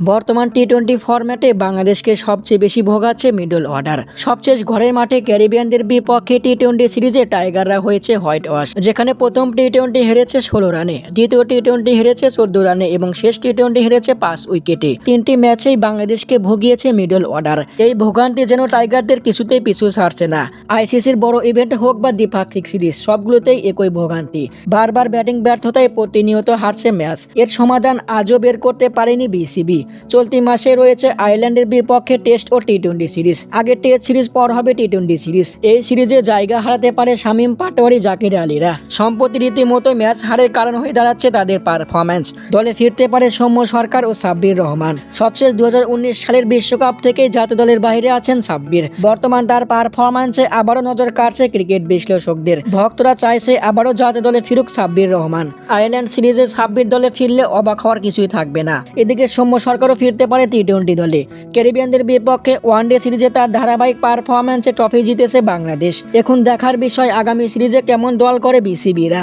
বর্তমান T twenty ফরম্যাটে বাংলাদেশকে সবচেয়ে বেশি ভোগাচ্ছে মিডল অর্ডার। সবচেয়ে ঘরের মাঠে ক্যারিবিয়ানদের বিপক্ষে টি টোয়েন্টি সিরিজে টাইগাররা হয়েছে হোয়াইট ওয়াশ, যেখানে প্রথম টি টোয়েন্টি হেরেছে ষোলো রানে, দ্বিতীয় টি টোয়েন্টি হেরেছে চোদ্দ রানে এবং শেষ টি টোয়েন্টি হেরেছে পাঁচ উইকেটে। তিনটি ম্যাচেই বাংলাদেশকে ভুগিয়েছে মিডল অর্ডার। এই ভোগান্তি যেন টাইগারদের কিছুতেই পিছু ছাড়ছে না। আইসিসির বড় ইভেন্ট হোক বা দ্বিপাক্ষিক সিরিজ, সবগুলোতেই একই ভোগান্তি। বারবার ব্যাটিং ব্যর্থতায় প্রতিনিয়ত হারছে ম্যাচ। এর সমাধান আজও বের করতে পারেনি বিসিবি। চলতি মাসে রয়েছে আয়ারল্যান্ডের বিপক্ষে টেস্ট ও টি টোয়েন্টি সিরিজ। আগে টেস্ট সিরিজ পর হবে টি টোয়েন্টি সিরিজ। এই সিরিজে জায়গা হারাতে পারে শামীম পাটোয়ারি, জাকির আলীরা। সম্প্রতি রীতিমতো ম্যাচ হারের কারণ হয়ে দাঁড়াচ্ছে তাদের পারফরম্যান্স দলে ফিরতে পারে সৌম্য সরকার ও সাব্বির রহমান। সবশেষ দু সালের বিশ্বকাপ থেকে জাতীয় দলের বাইরে আছেন সাব্বির। বর্তমান তার পারফরম্যান্সে আবারও নজর কাটছে ক্রিকেট বিশ্লেষকদের। ভক্তরা চাইছে আবারও জাতীয় দলে ফিরুক সাব্বির রহমান। আয়ারল্যান্ড সিরিজে সাব্বির দলে ফিরলে অবাক হওয়ার কিছুই থাকবে না। এদিকে সৌম্য সরকারও ফিরতে পারে টি টোয়েন্টি দলে। ক্যারিবিয়ানদের বিপক্ষে ওয়ান ডে সিরিজে তার ধারাবাহিক পারফরম্যান্সে ট্রফি জিতেছে বাংলাদেশ। এখন দেখার বিষয় আগামী সিরিজে কেমন দল করে বিসিবিরা।